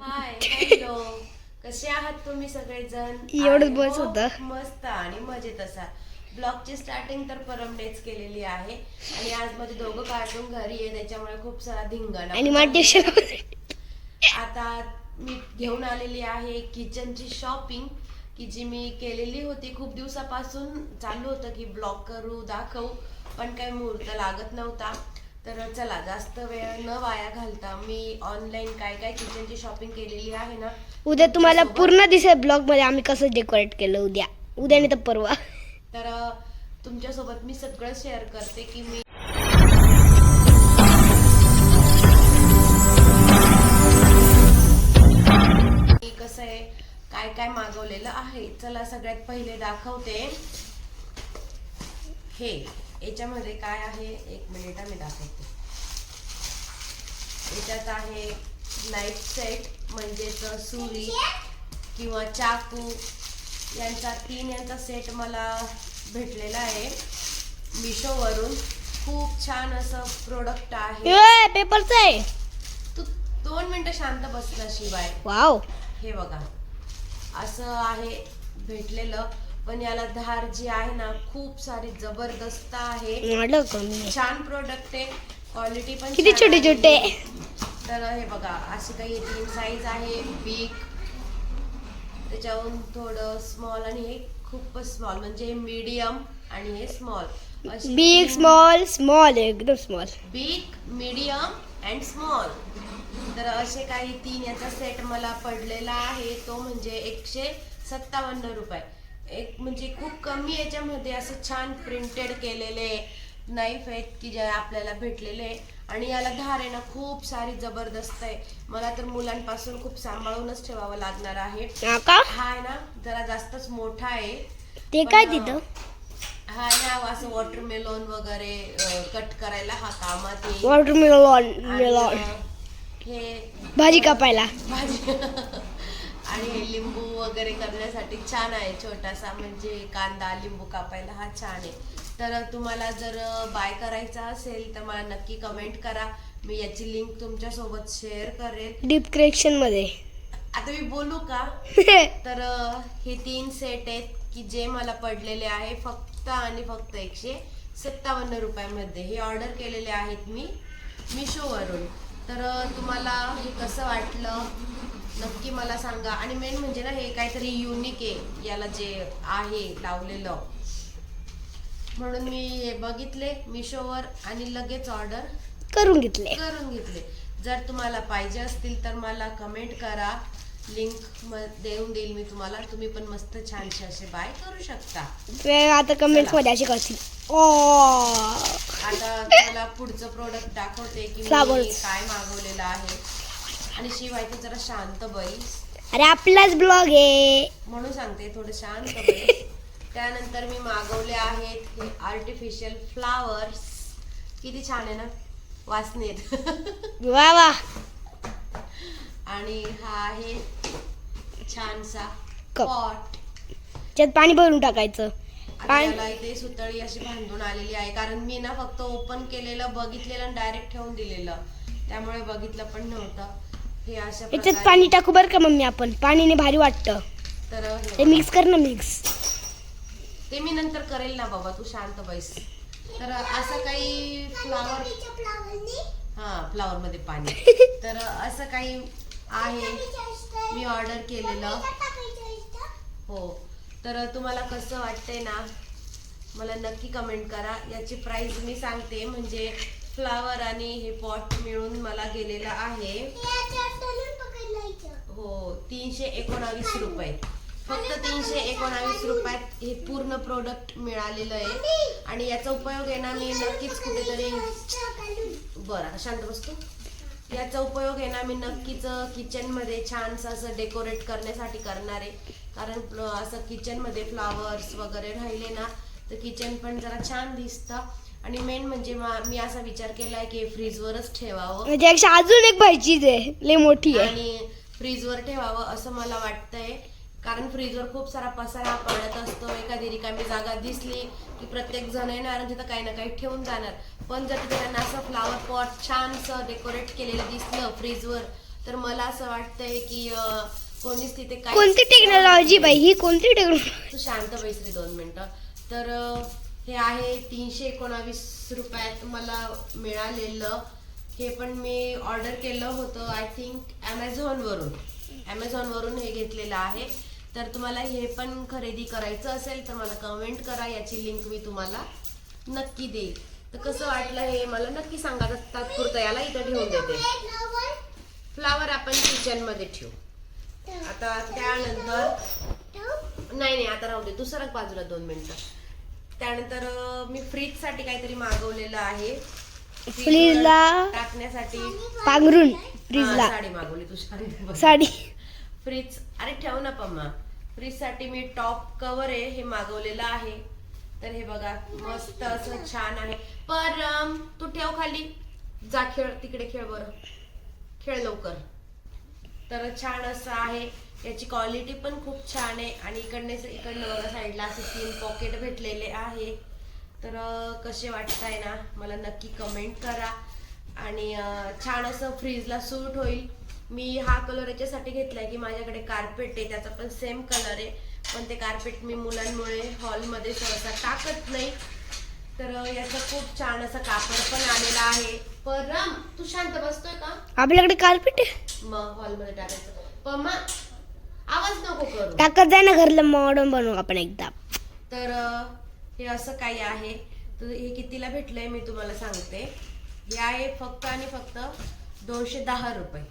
Hi hello. कसे आहात तुम्ही सगळेजण? एवढंच बस hope होतं. मस्त आणि मजेत असा. ब्लॉगची स्टार्टिंग तर परमडेच केलेली आहे. आणि आज माझे दोघं कार्टून घरी आहे त्याच्यामुळे खूप सारा धिंगाणा आणि आता मी घेऊन आलेली आहे किचनची शॉपिंग की जी मी केलेली होती खूप दिवसापासून. चालू होतं की ब्लॉग करू दाखवू पण काही मुहूर्त लागत नव्हता. तर चला जास्त वेळ न वाया घालता मी ऑनलाईन काय काय किचनची शॉपिंग केलेली आहे ना उद्या तुम्हाला पूर्ण दिसेल ब्लॉगमध्ये आम्ही कसं डेकोरेट केलं उद्या. उद्या नाही तर परवा. तर तुमच्यासोबत मी सगळं शेअर करते की मी मी कसं आहे काय काय मागवलेलं आहे चला सगळ्यात पहिले दाखवते. हे. याच्यामध्ये काय आहे? एक मिनिट मी दाखवते. याच्यात आहे नाईट सेट म्हणजेच सुरी किंवा चाकू. यांचा तीन यांचा सेट मला भेटलेला आहे. मिशोवरून खूप छान असं प्रोडक्ट आहे. पेपरच आहे. तू दोन मिनिटं शांत बसला शिवाय. वाव हे बघा. असं आहे भेटलेलं. पण याला धार जी आहे ना खूप सारी जबरदस्त आहे. छान प्रोडक्ट आहे. क्वालिटी पण किती छोटे. छोटे? तर हे बघा अशी काही तीन साईज आहे बिग त्याच्याहून थोडं स्मॉल आणि हे खूपच स्मॉल म्हणजे मीडियम आणि हे स्मॉल बिग स्मॉल स्मॉल एकदम small big medium and small तर असे काही तीन याचा सेट मला पडलेला आहे. तो म्हणजे एकशे सत्तावन्न रुपये. एक म्हणजे खूप कमी याच्यामध्ये असं छान प्रिंटेड केलेले नाईफ आहेत की जे आपल्याला भेटलेले. आणि याला धार आहे ना खूप सारी जबरदस्त आहे. मला तर मुलांपासून खूप सांभाळूनच ठेवावं लागणार आहे. हा का? आहे ना जरा जास्तच मोठा आहे. ते काय तिथं? हा ना असं वॉटरमेलॉन वगैरे कट करायला हा कामात येईल. वॉटर मेलॉन हे भाजी कापायला. भाजी आणि हे लिंबू वगैरे करण्यासाठी छान आहे छोटासा म्हणजे कांदा लिंबू कापायला हा छान आहे. तर तुम्हाला जर बाय करायचा असेल तर मला नक्की कमेंट करा. मी याची लिंक तुमच्यासोबत शेअर करेल डिस्क्रिप्शनमध्ये. आता मी बोलू का? तर हे तीन सेट आहेत की जे मला पडलेले आहे फक्त आणि फक्त एकशे सत्तावन्न रुपयामध्ये. हे ऑर्डर केलेले आहेत मी मिशोवरून तर तुम्हाला हे कसं वाटलं? नक्की मला सांगा. आणि मेन म्हणजे ना हे काहीतरी युनिक आहे. याला जे आहे लावलेलं. म्हणून मी हे बघितले मिशोवर आणि लगेच ऑर्डर करून घेतले. करून घेतले. जर तुम्हाला पाहिजे असतील तर मला कमेंट करा. लिंक देऊन देईल मी तुम्हाला. तुम्ही पण मस्त छानसे असे बाय करू शकता. ते आता कमेंट्समध्ये असे करतील. ओ! आता तुम्हाला पुढचं प्रोडक्ट दाखवते की मी Flowers. काय मागवलेलं आहे. आणि शिवाय तू जरा शांत बैस अरे आपलाच ब्लॉग आहे. म्हणून सांगते थोडं शांत बैस त्यानंतर मी मागवले आहेत हे आर्टिफिशियल फ्लावर्स किती छान आहे ना? वासनेत. वा वा. आणि हा आहे छानसा कप. पॉट त्यात पाणी भरून टाकायचं. पाणी इथे सुतळी अशी बांधून आलेली आहे. कारण मी ना फक्त ओपन केलेलं बघितलेलं डायरेक्ट ठेवून दिलेलं. त्यामुळे बघितलं पण नव्हतं. हे अशा याच्यात प्रकारे पाणी टाकू बरं का मम्मी आपण? पाणीने भारी वाटतं. तर हे ते. मिक्स कर ना मिक्स ते मी नंतर करेल ना बाबा तू शांत बैस. तर असं काही फ्लावर हा फ्लावर मध्ये पाणी. तर असं काही आहे. मी ऑर्डर केलेलं. हो. तर तुम्हाला कसं वाटतंय ना मला नक्की कमेंट करा. याची प्राइस मी सांगते म्हणजे फ्लावर आणि हे पॉट मिळून मला गेलेलं आहे. हो तीनशे एकोणावीस रुपये. फक्त तीनशे एकोणावीस रुपयात हे पूर्ण प्रोडक्ट मिळालेलं आहे. आणि याचा उपयोग आहे ना मी नक्कीच कुठेतरी बरं शांत बसतो. याचा उपयोग आहे ना मी नक्कीच किचनमध्ये छानसं असं डेकोरेट करण्यासाठी करणार आहे. कारण असं किचनमध्ये फ्लावर्स वगैरे राहिले ना तर किचन पण जरा छान दिसतं. आणि मेन म्हणजे मा- असा विचार केलाय की फ्रीजवरच ठेवावं. त्यापेक्षा अजून एक भाजीच आहे लय मोठी आहे. आणि फ्रीजवर ठेवावं असं मला वाटतंय. कारण फ्रीजवर खूप सारा पसारा पडत असतो. एखादी रिकामी जागा दिसली की प्रत्येक जण येणार तिथं काही ना काही ठेवून जाणार. पण जर तिथे त्यांना असं फ्लावर पॉट छानसं डेकोरेट केलेलं दिसलं फ्रीजवर तर मला असं वाटतंय की कोणीच तिथे काही कोणती टेक्नॉलॉजी बाई? ही कोणती टेक्नॉलॉजी तू शांत बैसरी दोन मिनिटं. तर हे आहे तीनशे एकोणावीस रुपयात मला मिळालेलं. हे पण मी ऑर्डर केलं होतं आय थिंक ॲमेझॉनवरून ॲमेझॉनवरून हे घेतलेलं आहे. तर तुम्हाला हे पण खरेदी करायचं असेल तर मला कमेंट करा याची लिंक मी तुम्हाला नक्की देईल. तर कसं वाटलं हे मला नक्की सांगा तर तात्पुरतं याला इथं ठेवून देते. फ्लावर आपण किचनमध्ये ठेवू. आता त्यानंतर नाही नाही आता राहू दे. दुसऱ्या बाजूला दोन मिनटं. त्यानंतर मी फ्रीजसाठी काहीतरी मागवलेलं आहे. फ्रीजला टाकण्यासाठी पांघरून फ्रीजला. साडी मागवली तू शांत बस. साडी. फ्रीज अरे ठेव ना पम्मा. फ्रीजसाठी मी टॉप कव्हर आहे हे मागवलेलं आहे. तर हे बघा मस्त असं छान आहे. पर तू ठेव खाली. जा खेळ तिकडे खेळ बरं. खेळ लवकर. तर छान असं आहे. याची क्वालिटी पण खूप छान आहे. आणि इकडने इकडनं बघा साईडला असे तीन पॉकेट भेटलेले आहे. तर कसे वाटताय ना? मला नक्की कमेंट करा. आणि छान असं फ्रीजला सूट होईल. मी हा कलर याच्यासाठी घेतलाय की माझ्याकडे कार्पेट आहे त्याचा पण सेम कलर आहे. पण ते कार्पेट मी मुलांमुळे हॉलमध्ये सहसा टाकत नाही. तर याचं खूप छान असं कापड पण आलेलं आहे. परम तू शांत बसतोय का? आपल्याकडे कार्पेट आहे. मग हॉलमध्ये टाकायचं. पम्मा आवाज नको करू. टाकत जाय ना घरला मॉडर्न बनवू आपण एकदा. तर हे असं काही आहे. तर हे कितीला भेटलंय मी तुम्हाला सांगते. हे आहे फक्त आणि फक्त दोनशे दहा रुपये.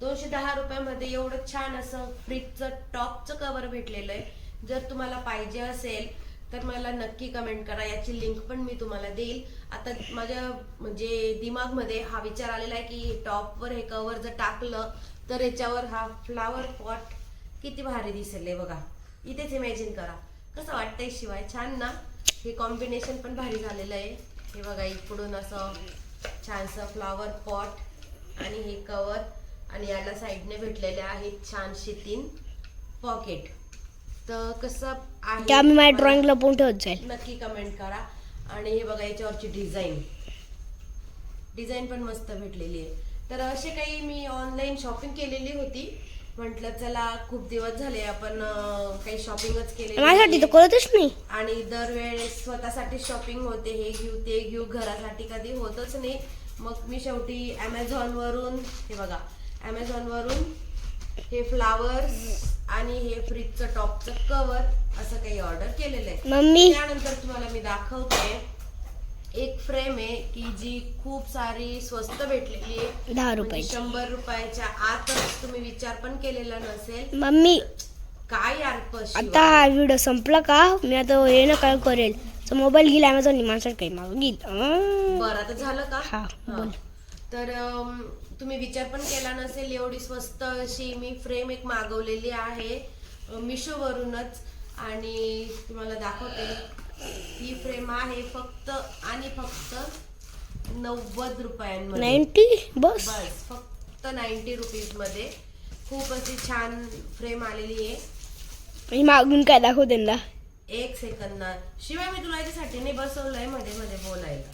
दोनशे दहा रुपयामध्ये एवढं छान असं फ्रीजचं टॉपचं कवर भेटलेलं आहे. जर तुम्हाला पाहिजे असेल तर मला नक्की कमेंट करा. याची लिंक पण मी तुम्हाला देईल. आता माझ्या म्हणजे दिमागमध्ये हा विचार आलेला आहे की टॉपवर हे कवर जर टाकलं तर याच्यावर हा फ्लावर पॉट किती भारी दिसेल बघा. इथेच इमॅजिन करा. कसं वाटतंय शिवाय? छान ना? हे कॉम्बिनेशन पण भारी झालेलं आहे. हे बघा इकडून असं छानसं फ्लावर पॉट आणि हे कवर आणि याला साईडने भेटलेले आहेत छानशे तीन पॉकेट तर कसं आहे? आम्ही माझ्या मला ड्रॉइंग लपवून ठेवत जाईल. नक्की कमेंट करा. आणि हे बघा याच्यावरची डिझाईन डिझाईन पण मस्त भेटलेली आहे. तर असे काही मी ऑनलाईन शॉपिंग केलेली होती. म्हटलं चला खूप दिवस झाले आपण काही शॉपिंगच केलेली माझ्यासाठी. तर कळतच नाही. आणि दरवेळेस स्वतःसाठी शॉपिंग होते हे घेऊ ते घेऊ घरासाठी कधी होतच नाही. मग मी शेवटी Amazon वरून हे बघा Amazon वरून हे फ्लावर्स आणि हे फ्रीजचं टॉपचं कवर असं काही ऑर्डर केलेलं आहे. मम्मी. त्यानंतर तुम्हाला मी दाखवते. एक फ्रेम आहे की जी खूप सारी स्वस्त भेटलेली आहे. दहा म्हणजे रुपयाची. शंभर रुपयाच्या आतच तुम्ही विचार पण केलेला नसेल. मम्मी काय यार आता हा व्हिडिओ संपला का? मी आता हे ना काय करेल? तर मोबाईल घेईल अमेझॉन माझ्यासाठी काही मागून घेईल. बरं आता झालं का? हा, हा. बोल. तर अम, तुम्ही विचार पण केला नसेल एवढी स्वस्त अशी मी फ्रेम एक मागवलेली आहे मिशो वरूनच. आणि तुम्हाला दाखवते. ही फ्रेम आहे फक्त आणि फक्त नव्वद रुपयांमध्ये. नाईन्टी? बस. बस फक्त नाईन्टी रुपीजमध्ये खूप अशी छान फ्रेम आलेली आहे. मी मागून काय दाखव त्यांना? एक सेकंद शिवाय मी तुला याच्यासाठी नाही बसवलंयमध्ये मध्ये बोलायला.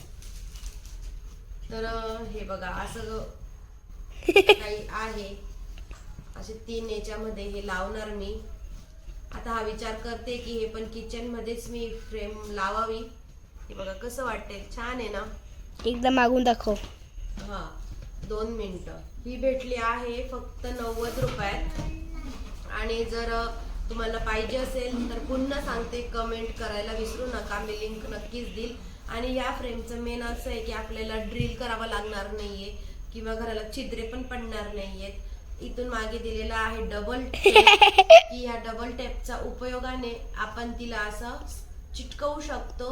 तर हे बघा असं काही आहे. असे तीन याच्यामध्ये हे लावणार मी. आता हा विचार करते की हे पण किचन मध्येच मी फ्रेम लावावी. हे बघा कसं वाटतंय. छान आहे ना? एकदा मागून दाखव. हा दोन मिनिटं. ही भेटली आहे फक्त नव्वद रुपयात. आणि जर तुम्हाला पाहिजे असेल तर पुन्हा सांगते कमेंट करायला विसरू नका. मी लिंक नक्कीच देईल. आणि या फ्रेमचं मेन असं आहे की आपल्याला ड्रिल करावं लागणार नाहीये. किंवा घराला छिद्रे पण पडणार नाहीयेत. इथून मागे दिलेला आहे डबल की या डबल टेपचा उपयोगाने आपण तिला असं चिटकवू शकतो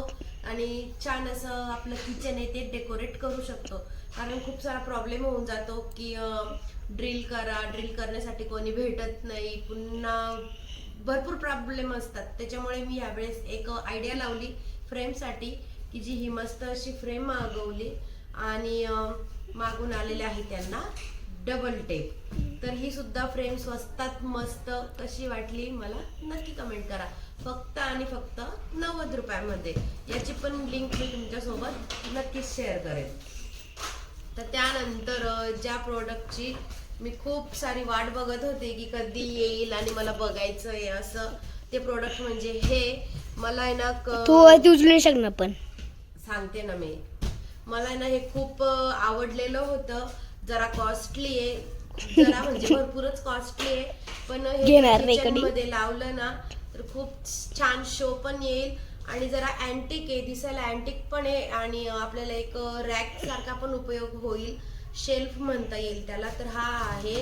आणि छान असं आपलं किचन आहे ते डेकोरेट करू शकतो. कारण खूप सारा प्रॉब्लेम होऊन जातो की ड्रिल करा ड्रिल करण्यासाठी कोणी भेटत नाही. पुन्हा भरपूर प्रॉब्लेम असतात. त्याच्यामुळे मी यावेळेस एक आयडिया लावली फ्रेमसाठी की जी ही मस्त अशी फ्रेम मागवली आणि मागून आलेले आहे त्यांना डबल टेप तर ही सुद्धा फ्रेम स्वस्तात मस्त कशी वाटली मला नक्की कमेंट करा. फक्त आणि फक्त नव्वद रुपयामध्ये. याची पण लिंक मी तुमच्यासोबत नक्कीच शेअर करेन. तर त्यानंतर ज्या प्रोडक्टची मी खूप सारी वाट बघत होते की कधी येईल आणि मला बघायचं आहे असं ते प्रोडक्ट म्हणजे हे. मला आहे ना तू उचलू शकणार पण. सांगते ना मी. मला ना हे खूप आवडलेलं होतं. जरा कॉस्टली आहे. जरा म्हणजे भरपूरच कॉस्टली आहे. पण हे घेणार नाही kitchen कधी. मध्ये लावलं ना तर खूप छान शो पण येईल. आणि जरा अँटिक आहे दिसायला अँटिक पण आहे आणि आपल्याला एक रॅक सारखा पण उपयोग होईल. शेल्फ म्हणता येईल त्याला. तर हा आहे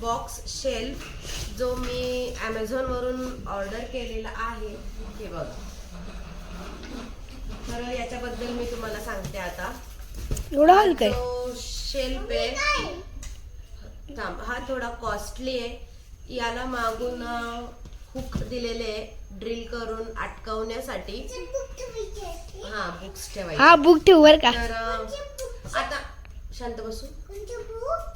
बॉक्स शेल्फ जो मी Amazon वरून ऑर्डर केलेला आहे. हे बघा. तर याच्याबद्दल मी तुम्हाला सांगते आता. एवढा हलका आहे? जो शेल्फ आहे थांब हा थोडा कॉस्टली आहे. याला मागून हुक दिलेले आहे ड्रिल करून अटकावण्यासाठी. हा बुक्स ठेवायचे. हा बुक ठेव बर का? तर आता शांत बसू.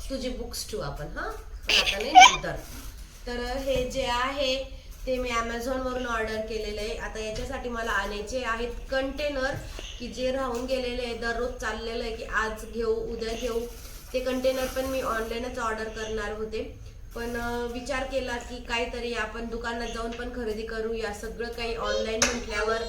तुझे बुक्स ठेवू आपण हा? पण आता नाही नंतर तर हे जे आहे ते मी वरून ऑर्डर केलेलं आहे. आता याच्यासाठी मला आणायचे आहेत कंटेनर की जे राहून गेलेले आहे. दररोज चाललेलं आहे की आज घेऊ उद्या घेऊ. ते कंटेनर पण मी ऑनलाईनच ऑर्डर करणार होते. पण विचार केला की काहीतरी आपण दुकानात जाऊन पण खरेदी करूया सगळं काही ऑनलाईन म्हटल्यावर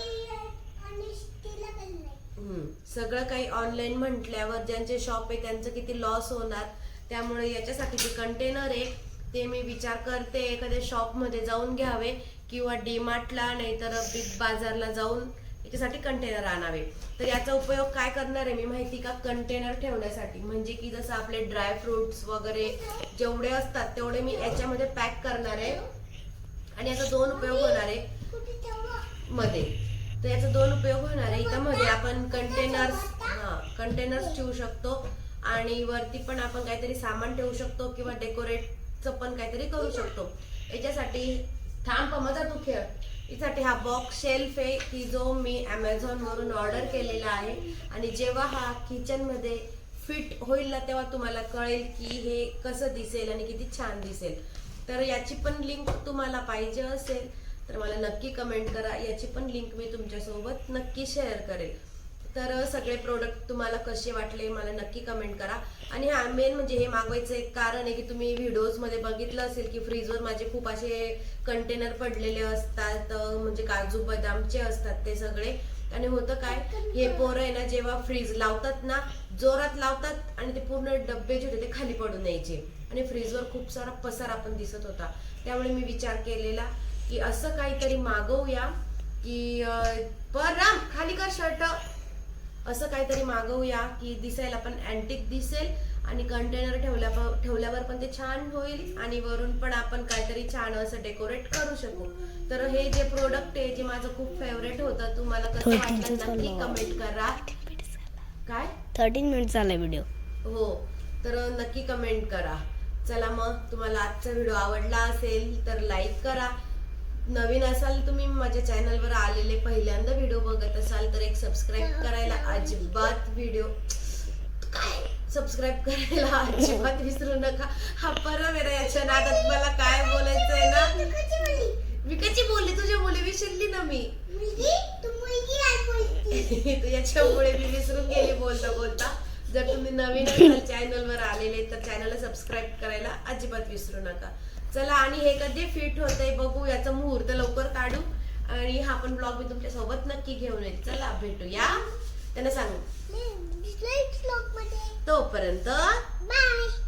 सगळं काही ऑनलाईन म्हटल्यावर ज्यांचे शॉप आहे त्यांचं किती लॉस होणार. त्यामुळे याच्यासाठी जे कंटेनर आहे ते मी विचार करते. एखाद्या शॉपमध्ये जाऊन घ्यावे किंवा डीमार्टला नाहीतर बिग बाजारला जाऊन याच्यासाठी कंटेनर आणावे. तर याचा उपयोग काय करणार आहे मी माहिती का? कंटेनर ठेवण्यासाठी. म्हणजे की जसं आपले ड्राय फ्रुट्स वगैरे जेवढे असतात तेवढे मी याच्यामध्ये पॅक करणार आहे. आणि याचा दोन उपयोग होणार आहे. मध्ये. तर याचा दोन उपयोग होणार आहे. इथं मध्ये आपण कंटेनर्स हा कंटेनर्स ठेवू शकतो. आणि वरती पण आपण काहीतरी सामान ठेवू शकतो किंवा डेकोरेटचं पण काहीतरी करू शकतो. याच्यासाठी थांब मजा तू खेळ. यासाठी हा बॉक्स शेल्फ आहे की जो मी ॲमेझॉनवरून ऑर्डर केलेला आहे. आणि जेव्हा हा किचनमध्ये फिट होईल ना तेव्हा तुम्हाला कळेल की हे कसं दिसेल आणि किती छान दिसेल. तर याची पण लिंक तुम्हाला पाहिजे असेल तर मला नक्की कमेंट करा. याची पण लिंक मी तुमच्यासोबत नक्की शेअर करेल. तर सगळे प्रोडक्ट तुम्हाला कसे वाटले मला नक्की कमेंट करा. आणि हा मेन म्हणजे हे मागवायचं एक कारण आहे की तुम्ही व्हिडिओजमध्ये बघितलं असेल की फ्रीजवर माझे खूप असे कंटेनर पडलेले असतात म्हणजे काजू बदामचे असतात ते सगळे. आणि होतं काय हे पोरं आहे ना जेव्हा फ्रीज लावतात ना जोरात लावतात आणि ते पूर्ण डब्बे जे होते ते खाली पडून यायचे. आणि फ्रीजवर खूप सारा पसारा पण दिसत होता. त्यामुळे मी विचार केलेला की असं काहीतरी मागवूया की पर परम खाली कर शर्ट असं काहीतरी मागवूया की दिसायला पण अँटिक दिसेल आणि कंटेनर ठेवल्या ठेवल्यावर पण ते छान होईल आणि वरून पण आपण काहीतरी छान असं डेकोरेट करू शकू. तर हे जे प्रोडक्ट आहे जे माझं खूप फेवरेट होतं तुम्हाला कसं वाटलं नक्की कमेंट करा. काय? थर्टीन मिनिट झाला व्हिडिओ हो. तर नक्की कमेंट करा. चला मग तुम्हाला आजचा व्हिडिओ आवडला असेल तर लाईक करा. नवीन असाल तुम्ही माझ्या चॅनलवर आलेले पहिल्यांदा व्हिडिओ बघत असाल तर एक सबस्क्राईब करायला अजिबात व्हिडिओ काय? सबस्क्राईब करायला अजिबात विसरू नका. हा ना याच्या नादात मला काय बोलायचंय ना? मी कशी बोलली तुझ्या मुली विसरली ना मी. याच्यामुळे मी विसरून गेली बोलता बोलता. जर तुम्ही नवीन असाल चॅनलवर आलेले तर चॅनलला सबस्क्राईब करायला अजिबात विसरू नका. चला आणि हे कधी फिट होतंय बघू याचा मुहूर्त लवकर काढू. आणि हा पण ब्लॉग मी तुमच्यासोबत नक्की घेऊन येईल. चला भेटूया. त्यांना सांगू. तोपर्यंत बाय